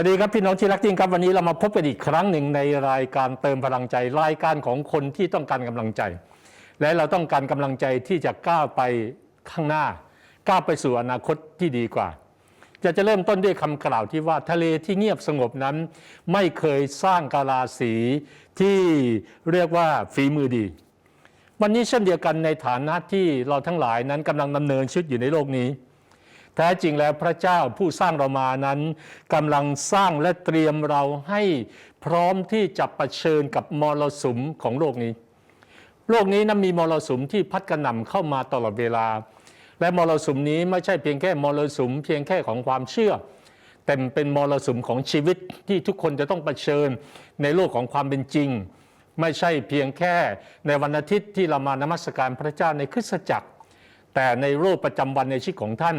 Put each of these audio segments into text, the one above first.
วัสดีครับพี่น้องที่รักจริงครับวันนี้เรามาพบกันอีกครั้งหนึ่งในรายการเติมพลังใจรายการของคนที่ต้องการกำลังใจ และเราต้องการกำลังใจที่จะก้าวไปข้างหน้า ก้าวไปสู่อนาคตที่ดีกว่า จะจะเริ่มต้นด้วยคำกล่าวที่ว่าทะเลที่เงียบสงบนั้น ไม่เคยสร้างกาลาสีที่เรียกว่าฝีมือดี วันนี้เช่นเดียวกันในฐานะที่เราทั้งหลายนั้นกำลังดำเนินชีวิตอยู่ในโลกนี้ แท้จริงแล้วพระเจ้าผู้สร้างเรามานั้นกำลังสร้างและเตรียมเราให้พร้อมที่จะะเผชิญกับมรสุมของโลกนี้ โลกนี้นั้นมีมรสุมที่พัดกระหน่ำเข้ามาตลอดเวลา และมรสุมนี้ไม่ใช่เพียงแค่มรสุม เพียงแค่ของความเชื่อ แต่เป็นมรสุมของชีวิตที่ทุกคนจะต้องเผชิญในโลกของความเป็นจริง ไม่ใช่เพียงแค่ในวันอาทิตย์ที่เรามานมัสการพระเจ้าในคริสตจักร แต่ในโลกประจำวันในชีวิตของท่าน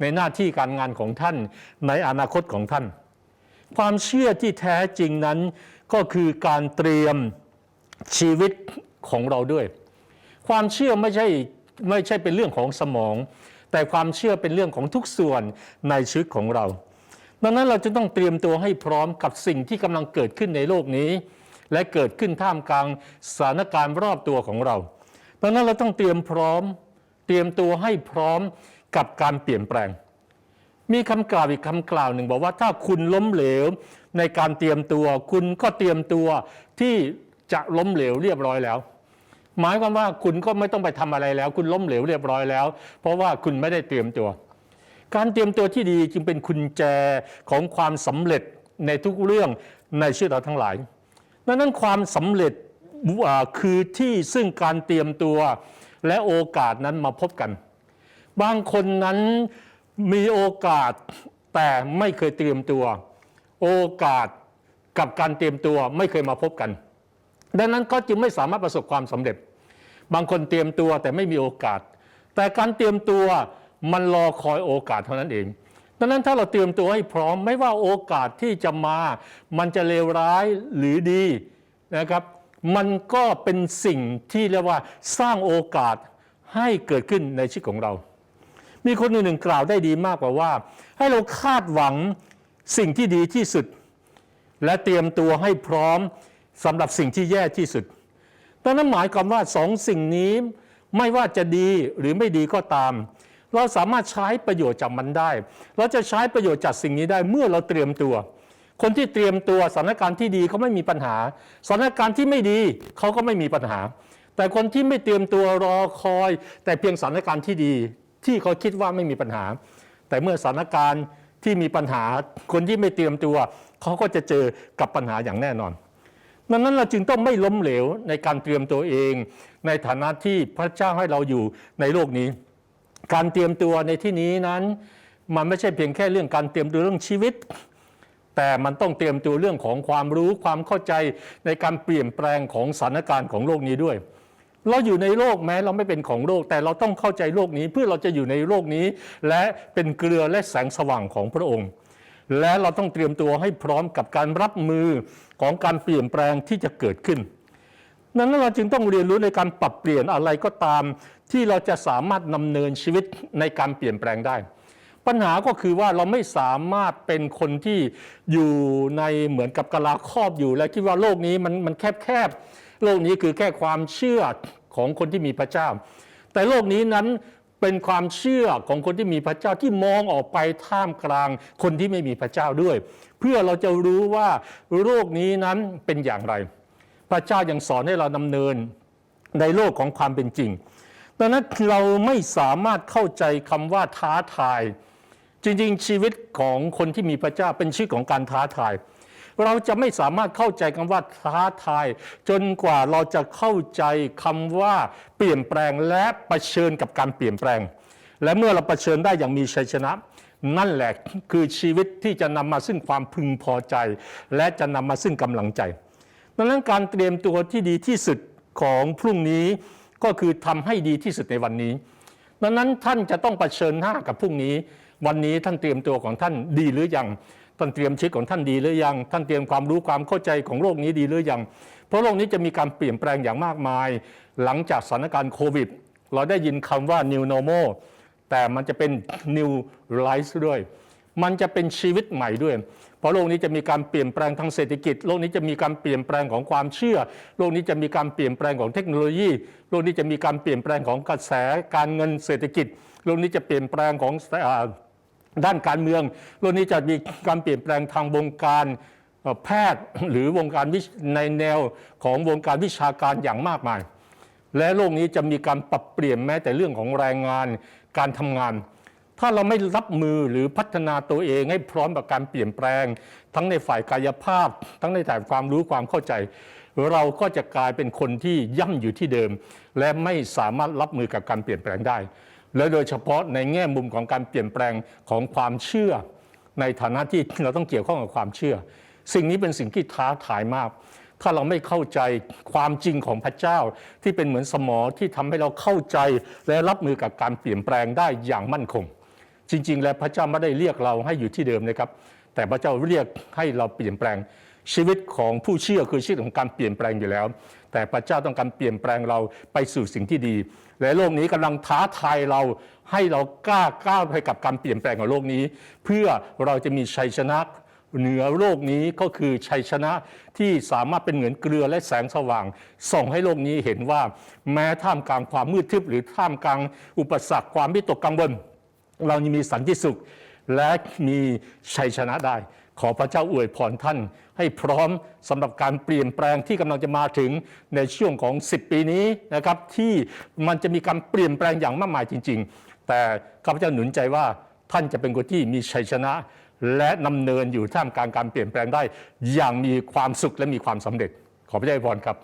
ในหน้าที่การงานของท่านในอนาคตของท่าน ความเชื่อที่แท้จริงนั้นก็คือการเตรียมชีวิตของเราด้วย ความเชื่อไม่ใช่ไม่ใช่เป็นเรื่องของสมอง แต่ความเชื่อเป็นเรื่องของทุกส่วนในชีวิตของเรา ดังนั้นเราจะต้องเตรียมตัวให้พร้อมกับสิ่งที่กำลังเกิดขึ้นในโลกนี้ และเกิดขึ้นท่ามกลางสถานการณ์รอบตัวของเราดังนั้นเราต้องเตรียมพร้อม เตรียมตัวให้พร้อม กับการเปลี่ยนแปลง มีคำกล่าวอีกคำกล่าวหนึ่งบอกว่าถ้าคุณล้มเหลวในการเตรียมตัว คุณก็เตรียมตัวที่จะล้มเหลวเรียบร้อยแล้ว หมายความว่าคุณก็ไม่ต้องไปทำอะไรแล้ว คุณล้มเหลวเรียบร้อยแล้ว เพราะว่าคุณไม่ได้เตรียมตัว การเตรียมตัวที่ดีจึงเป็นกุญแจของความสำเร็จในทุกเรื่องในชีวิตเราทั้งหลายดังนั้นความสำเร็จคือที่ซึ่งการเตรียมตัวและโอกาสนั้นมาพบกัน บางคนนั้นมีโอกาสแต่ไม่เคยเตรียมตัว โอกาสกับการเตรียมตัวไม่เคยมาพบกัน ดังนั้นก็จึงไม่สามารถประสบความสำเร็จ บางคนเตรียมตัวแต่ไม่มีโอกาส แต่การเตรียมตัวมันรอคอยโอกาสเท่านั้นเอง ดังนั้นถ้าเราเตรียมตัวให้พร้อมไม่ว่าโอกาสที่จะมา มันจะเลวร้ายหรือดีนะครับ มันก็เป็นสิ่งที่เรียกว่าสร้างโอกาสให้เกิดขึ้นในชีวิตของเรา มีคนหนึ่งกล่าวได้ดีมากกว่าว่า ให้เราคาดหวังสิ่งที่ดีที่สุด และเตรียมตัวให้พร้อมสำหรับสิ่งที่แย่ที่สุดดังนั้นหมายความว่าสองสิ่งนี้ไม่ว่าจะดีหรือไม่ดีก็ตาม เราสามารถใช้ประโยชน์จากมันได้ เราจะใช้ประโยชน์จากสิ่งนี้ได้เมื่อเราเตรียมตัว คนที่เตรียมตัวสถานการณ์ที่ดีเขาไม่มีปัญหาสถานการณ์ที่ไม่ดีเขาก็ไม่มีปัญหา แต่คนที่ไม่เตรียมตัวรอคอย แต่เพียงสถานการณ์ที่ดี ที่เขาคิดว่าไม่มีปัญหา แต่เมื่อสถานการณ์ที่มีปัญหาคนที่ไม่เตรียมตัวเขาก็จะเจอกับปัญหาอย่างแน่นอนดังนั้นเราจึงต้องไม่ล้มเหลวในการเตรียมตัวเอง ในฐานะที่พระเจ้าให้เราอยู่ในโลกนี้ การเตรียมตัวในที่นี้นั้น มันไม่ใช่เพียงแค่เรื่องการเตรียมตัวเรื่องชีวิต แต่มันต้องเตรียมตัวเรื่องของความรู้ความเข้าใจในการเปลี่ยนแปลงของสถานการณ์ของโลกนี้ด้วย เราอยู่ในโลกแม้เราไม่เป็นของโลก แต่เราต้องเข้าใจโลกนี้เพื่อเราจะอยู่ในโลกนี้ และเป็นเกลือและแสงสว่างของพระองค์ และเราต้องเตรียมตัวให้พร้อมกับการรับมือของการเปลี่ยนแปลงที่จะเกิดขึ้นนั้นเราจึงต้องเรียนรู้ในการปรับเปลี่ยนอะไรก็ตาม ที่เราจะสามารถนำเนินชีวิตในการเปลี่ยนแปลงได้ ปัญหาก็คือว่าเราไม่สามารถเป็นคนที่อยู่ในเหมือนกับกะลาครอบอยู่ และคิดว่าโลกนี้มันมันแคบแคบ โลกนี้คือแค่ความเชื่อของคนที่มีพระเจ้า แต่โลกนี้นั้นเป็นความเชื่อของคนที่มีพระเจ้าที่มองออกไปท่ามกลางคนที่ไม่มีพระเจ้าด้วย เพื่อเราจะรู้ว่าโลกนี้นั้นเป็นอย่างไร พระเจ้ายังสอนให้เราดำเนินในโลกของความเป็นจริงดังนั้นเราไม่สามารถเข้าใจคำว่าท้าทาย จริงๆ ชีวิตของคนที่มีพระเจ้าเป็นชีวิตของการท้าทาย เราจะไม่สามารถเข้าใจคำว่าท้าทาย จนกว่าเราจะเข้าใจคำว่าเปลี่ยนแปลงและะเผชิญกับการเปลี่ยนแปลง และเมื่อเราเผชิญได้อย่างมีชัยชนะ นั่นแหละคือชีวิตที่จะนำมาซึ่งความพึงพอใจ และจะนำมาซึ่งกำลังใจดังนั้นการเตรียมตัวที่ดีที่สุดของพรุ่งนี้ก็คือทำให้ดีที่สุดในวันนี้ดังนั้นท่านจะต้องเผชิญหน้ากับพรุ่งนี้ วันนี้ท่านเตรียมตัวของท่านดีหรือยัง ท่านเตรียมชีวิตของท่านดีหรือยัง ท่านเตรียมความรู้ความเข้าใจของโลกนี้ดีหรือยัง เพราะโลกนี้จะมีการเปลี่ยนแปลงอย่างมากมาย หลังจากสถานการณ์โควิด เราได้ยินคำว่า new normal แต่มันจะเป็น new life ด้วย มันจะเป็นชีวิตใหม่ด้วย เพราะโลกนี้จะมีการเปลี่ยนแปลงทางเศรษฐกิจ โลกนี้จะมีการเปลี่ยนแปลงของความเชื่อ โลกนี้จะมีการเปลี่ยนแปลงของเทคโนโลยี โลกนี้จะมีการเปลี่ยนแปลงของกระแสการเงินเศรษฐกิจ โลกนี้จะเปลี่ยนแปลงของ ด้านการเมืองโลกนี้จะมีการเปลี่ยนแปลงทางวงการแพทย์หรือวงการในแนวของวงการวิชาการอย่างมากมาย และโลกนี้จะมีการปรับเปลี่ยนแม้แต่เรื่องของแรงงานการทำงาน ถ้าเราไม่รับมือหรือพัฒนาตัวเองให้พร้อมกับการเปลี่ยนแปลง ทั้งในฝ่ายกายภาพ ทั้งในฝ่ายความรู้ความเข้าใจ เราก็จะกลายเป็นคนที่ย่ำอยู่ที่เดิม และไม่สามารถรับมือกับการเปลี่ยนแปลงได้ และโดยเฉพาะในแง่มุมของการเปลี่ยนแปลงของความเชื่อ ในฐานะที่เราต้องเกี่ยวข้องกับความเชื่อ สิ่งนี้เป็นสิ่งที่ท้าทายมาก ถ้าเราไม่เข้าใจความจริงของพระเจ้า ที่เป็นเหมือนสมอที่ทำให้เราเข้าใจและรับมือกับการเปลี่ยนแปลงได้อย่างมั่นคง จริง ๆ แล้วพระเจ้าไม่ได้เรียกเราให้อยู่ที่เดิมนะครับ แต่พระเจ้าเรียกให้เราเปลี่ยนแปลงชีวิตของผู้เชื่อคือชีวิตของการเปลี่ยนแปลงอยู่แล้ว แต่พระเจ้าต้องการเปลี่ยนแปลงเราไปสู่สิ่งที่ดี และโลกนี้กำลังท้าทายเราให้เรากล้าก้าวไปกับการเปลี่ยนแปลงของโลกนี้ เพื่อเราจะมีชัยชนะเหนือโลกนี้ก็คือชัยชนะที่สามารถเป็นเหมือนเกลือและแสงสว่าง ส่องให้โลกนี้เห็นว่า แม้ท่ามกลางความมืดทึบหรือท่ามกลางอุปสรรคความวิตกกังวลเรายังมีสันติสุข และมีชัยชนะได้ ขอพระเจ้าอวยพรท่าน ให้พร้อมสำหรับการเปลี่ยนแปลงที่กำลังจะมาถึงในช่วงของ 10 ปีนี้นะครับ ที่มันจะมีการเปลี่ยนแปลงอย่างมากมายจริง ๆ แต่ข้าพเจ้าหนุนใจว่าท่านจะเป็นคนที่มีชัยชนะ และนำเนินอยู่ท่ามกลางการเปลี่ยนแปลงได้ อย่างมีความสุขและมีความสำเร็จ ขอพระเจ้าอวยพรครับ